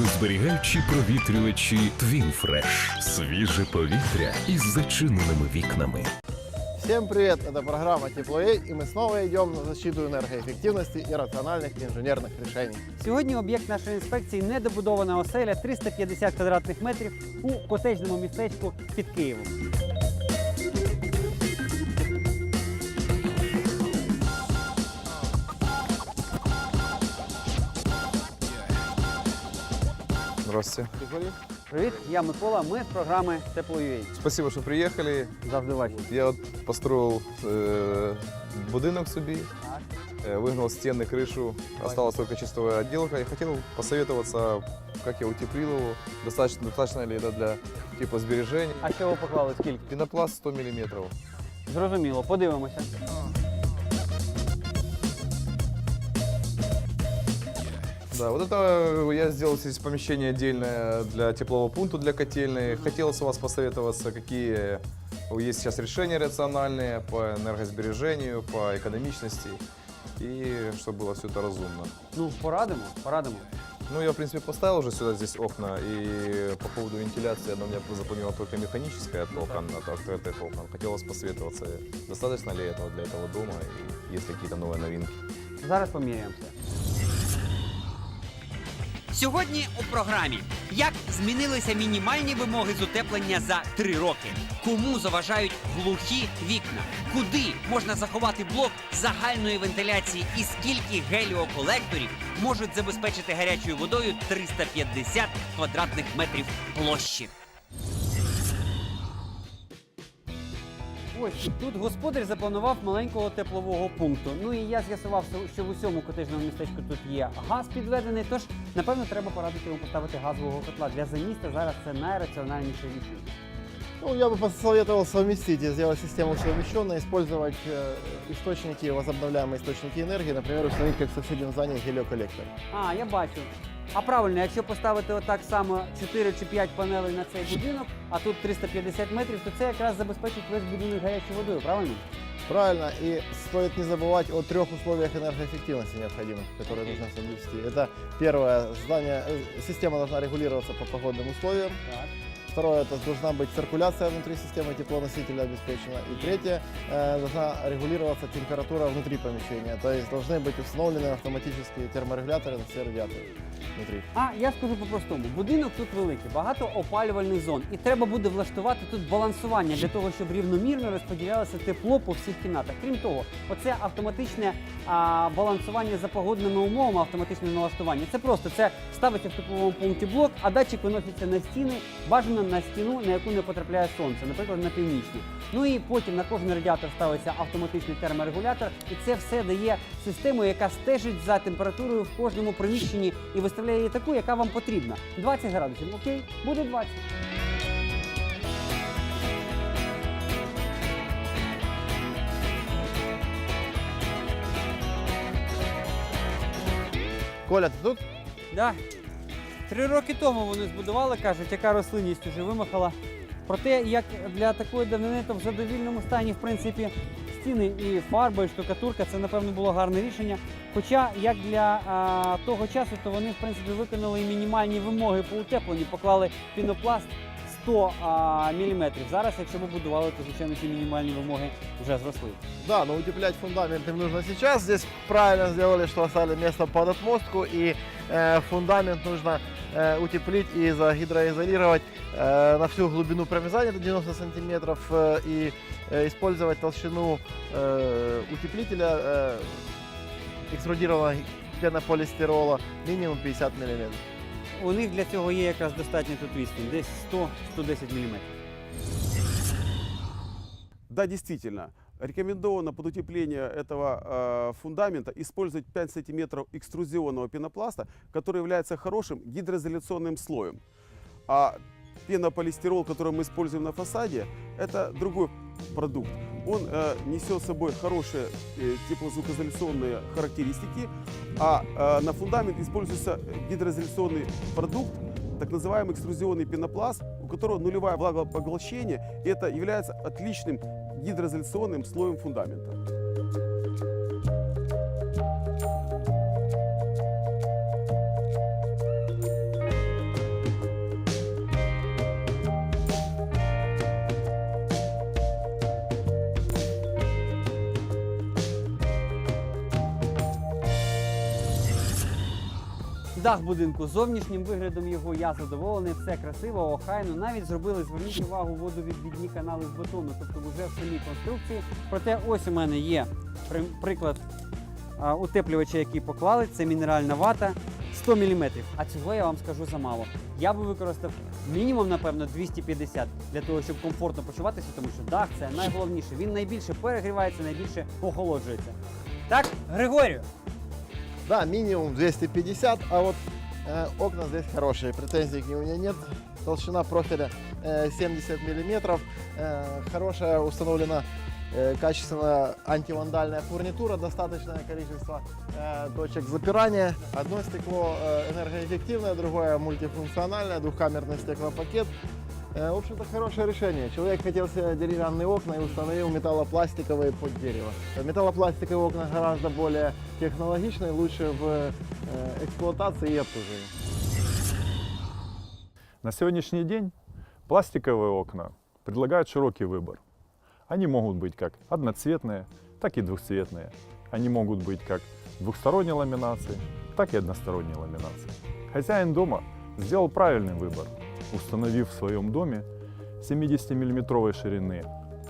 Енергозберігаючі провітрювачі Твінфреш. Свіже повітря із зачиненими вікнами. Всем привет! Это программа Теплоей, и мы снова идем на защиту энергоэффективности и рациональных инженерных решений. Сьогодні об'єкт нашої інспекції недобудована оселя 350 квадратних метрів у котежному містечку під Києвом. Здравствуйте. Григорий? Привіт, я Микола. Ми з програми Тепло.UA. Спасибо, що приїхали. Завжди ваші. Я от построил э, будинок собі, э, выгнал стены, крышу, осталась только чистовая отделка. Я хотел посоветоваться, как я утеплил его, достаточно, достаточно ли это для теплосбережения. А що ви поклали скільки? Пенопласт 100 миллиметров. Зрозуміло, подивимося. Да, вот это я сделал здесь помещение отдельное для теплового пункта, для котельной. Хотелось у вас посоветоваться, какие есть сейчас решения рациональные по энергосбережению, по экономичности, и чтобы было все это разумно. Ну, порадимо, порадимо. Ну, я, в принципе, поставил уже сюда здесь окна, и по поводу вентиляции, она у меня заполнила только механическая от окон, от открытых окон. Хотелось посоветоваться, достаточно ли этого для этого дома, и есть ли какие-то новые новинки. Зараз поміряємося. Сьогодні у програмі. Як змінилися мінімальні вимоги з утеплення за три роки, кому заважають глухі вікна, куди можна заховати блок загальної вентиляції? І скільки геліоколекторів можуть забезпечити гарячою водою 350 квадратних метрів площі. Ось і тут господар запланував маленького теплового пункту. Ну і я з'ясував, що в усьому котежному містечку тут є газ підведений. Тож, напевно, треба порадити йому поставити газового котла. Для заміста зараз це найраціональніше рішення. Ну, я бы посоветовал совместить и сделать систему совмещенной, использовать э, источники, возобновляемые источники энергии, например, установить как в соседнем здании гелиоколлектор. А, я бачу. А правильно, якщо поставити отак само 4 чи 5 панелей на цей будинок, а тут 350 метрів, то це якраз забезпечить весь будинок гарячою водою, правильно? Правильно, и стоит не забывать о трех условиях энергоэффективности необходимых, которые нужно соблюсти. Это первое, здание, э, система должна регулироваться по погодным условиям. Так. Второе, это должна быть циркуляция внутри системы теплоносителя обеспечена. И третье, э, должна регулироваться температура внутри помещения. То есть должны быть установлены автоматические терморегуляторы на все радиаторы внутри. А я скажу по-простому: будинок тут великий, багато опалювальних зон, і треба буде влаштувати тут балансування для того, щоб рівномірно розподілялося тепло по всіх кімнатах. Крім того, оце автоматичне а, балансування за погодними умовами, автоматичне налаштування. Це просто це ставиться в тепловому пункті блок, а датчик виноситься на стіни, бажано на стіну, на яку не потрапляє сонце, наприклад, на північну. Ну і потім на кожен радіатор ставиться автоматичний терморегулятор, і це все дає систему, яка стежить за температурою в кожному приміщенні і виставляє її таку, яка вам потрібна. 20 градусів, окей, буде 20. Коля, ты тут? Да. Три роки тому вони збудували, кажуть, яка рослинність вже вимахала. Проте, як для такої давнини, то в задовільному стані, в принципі, стіни і фарба, і штукатурка це, напевно, було гарне рішення. Хоча, як для а, того часу, то вони, в принципі, виконали мінімальні вимоги по утепленню, поклали пінопласт 100 а, мм. Зараз, якщо б будували, то, звичайно, ці мінімальні вимоги вже зросли. Да, но утеплять фундамент им нужно сейчас. Здесь правильно сделали, что оставили место под отмостку. И э, фундамент нужно э, утеплить и загидроизолировать э, на всю глубину промязания до 90 сантиметров. э, и э, использовать толщину э, утеплителя э, экструдированного пенополистирола минимум 50 миллиметров. У них для цього є якраз достатньо тут відстань, десь 100-110 мм. Да, действительно, рекомендовано под утепление этого э, фундамента использовать 5 сантиметров экструзионного пенопласта, который является хорошим гидроизоляционным слоем. А пенополистирол, который мы используем на фасаде, это другой продукт. Он э, несет с собой хорошие э, теплозвукоизоляционные характеристики, а э, на фундамент используется гидроизоляционный продукт, так называемый экструзионный пенопласт, у которого нулевое влагопоглощение, и это является отличным гидроизоляционным слоем фундамента. Дах будинку зовнішнім виглядом його я задоволений, все красиво, охайно. Навіть зробили, зверніть увагу, водовідвідні канали з бетону, тобто вже в самій конструкції. Проте ось у мене є приклад утеплювача, який поклали. Це мінеральна вата 100 мм. А цього я вам скажу замало. Я би використав мінімум, напевно, 250 для того, щоб комфортно почуватися, тому що дах це найголовніше. Він найбільше перегрівається, найбільше охолоджується. Так, Григорію? Да, минимум 250, а вот э, окна здесь хорошие, претензий к ним у меня нет. Толщина профиля э, 70 миллиметров, э, хорошая установлена э, качественная антивандальная фурнитура, достаточное количество э, точек запирания. Одно стекло э, энергоэффективное, другое мультифункциональное, двухкамерный стеклопакет. Э, В общем-то, хорошее решение. Человек хотел себе деревянные окна и установил металлопластиковые под дерево. Э, Металлопластиковые окна гораздо более технологичные, лучше в э, эксплуатации и обслуживании. На сегодняшний день пластиковые окна предлагают широкий выбор. Они могут быть как одноцветные, так и двухцветные. Они могут быть как двухсторонней ламинации, так и односторонней ламинации. Хозяин дома сделал правильный выбор, установив в своем доме 70-миллиметровой ширины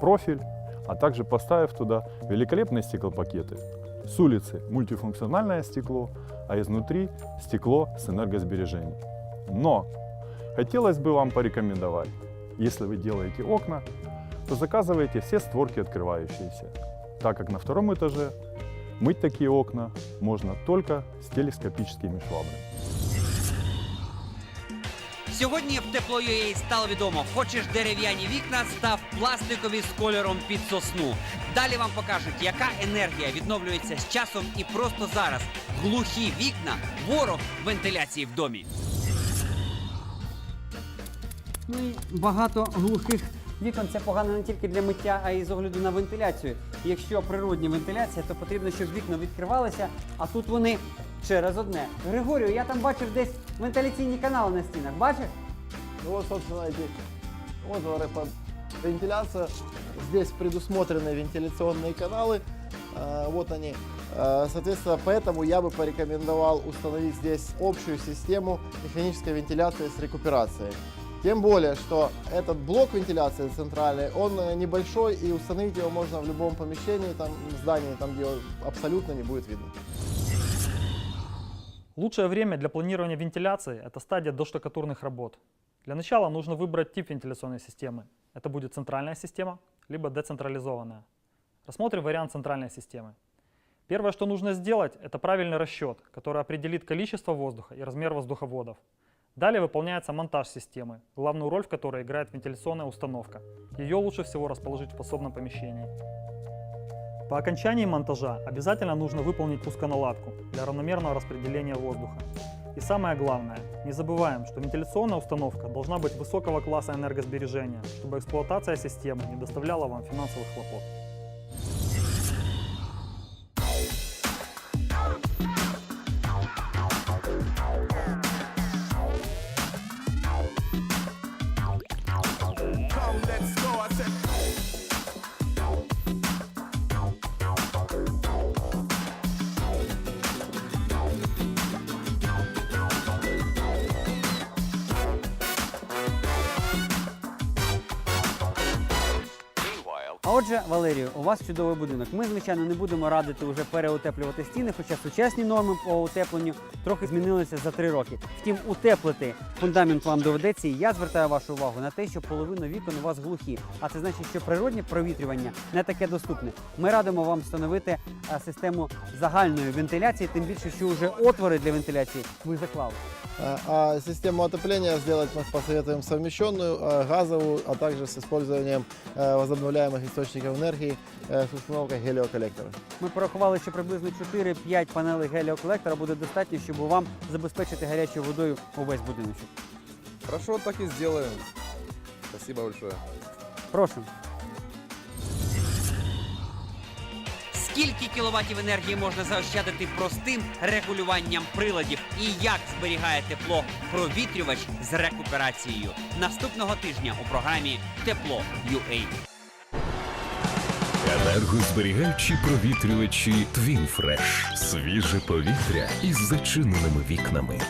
профиль, а также поставив туда великолепные стеклопакеты. С улицы мультифункциональное стекло, а изнутри стекло с энергосбережением. Но Хотелось бы вам порекомендовать, если вы делаете окна, то заказывайте все створки открывающиеся, так как на втором этаже мыть такие окна можно только с телескопическими швабрами. Сьогодні в тепло.ua стало відомо, хочеш дерев'яні вікна, став пластикові з кольором під сосну. Далі вам покажуть, яка енергія відновлюється з часом і просто зараз. Глухі вікна ворог вентиляції в домі. Ну багато глухих вікон це погано не тільки для миття, а й з огляду на вентиляцію. Якщо природня вентиляція, то потрібно, щоб вікна відкривалися, а тут вони через одне. Григорію, я там бачив десь вентиляційні канали на стінах. Бачиш? Ну вот, собственно, эти отворы под вентиляцию. Здесь предусмотрены вентиляционные каналы. Э, Вот они. Э, Соответственно, поэтому я бы порекомендовал установить здесь общую систему механической вентиляции с рекуперацией. Тем более, что этот блок вентиляции центральный, он э, небольшой и установить его можно в любом помещении, там, в здании, там, где абсолютно не будет видно. Лучшее время для планирования вентиляции – это стадия доштукатурных работ. Для начала нужно выбрать тип вентиляционной системы. Это будет центральная система, либо децентрализованная. Рассмотрим вариант центральной системы. Первое, что нужно сделать, это правильный расчет, который определит количество воздуха и размер воздуховодов. Далее выполняется монтаж системы, главную роль в которой играет вентиляционная установка. Ее лучше всего расположить в способном помещении. По окончании монтажа обязательно нужно выполнить пусконаладку для равномерного распределения воздуха. И самое главное, не забываем, что вентиляционная установка должна быть высокого класса энергосбережения, чтобы эксплуатация системы не доставляла вам финансовых хлопот. отже, Валерію, у вас чудовий будинок. Ми, звичайно, не будемо радити вже переутеплювати стіни, хоча сучасні норми по утепленню трохи змінилися за три роки. Втім, утеплити фундамент вам доведеться, і я звертаю вашу увагу на те, що половина вікон у вас глухі. А це значить, що природнє провітрювання не таке доступне. Ми радимо вам встановити е, систему загальної вентиляції, тим більше, що вже отвори для вентиляції ви заклали. Э, А систему отопления сделать мы посоветуем совмещенную, э, газовую, а также с использованием э, возобновляемых источников энергии э, с установкой гелиоколлектора. Ми порахували, що приблизно 4-5 панелей геліоколектора буде достатньо, щоб вам забезпечити гарячою водою увесь будиночок. Хорошо, так и сделаем. Спасибо большое. Прошу. Скільки кіловатів енергії можна заощадити простим регулюванням приладів? І як зберігає тепло провітрювач з рекуперацією? Наступного тижня у програмі Тепло UA. Енергозберігаючі провітрювачі Твінфреш. Свіже повітря із зачиненими вікнами.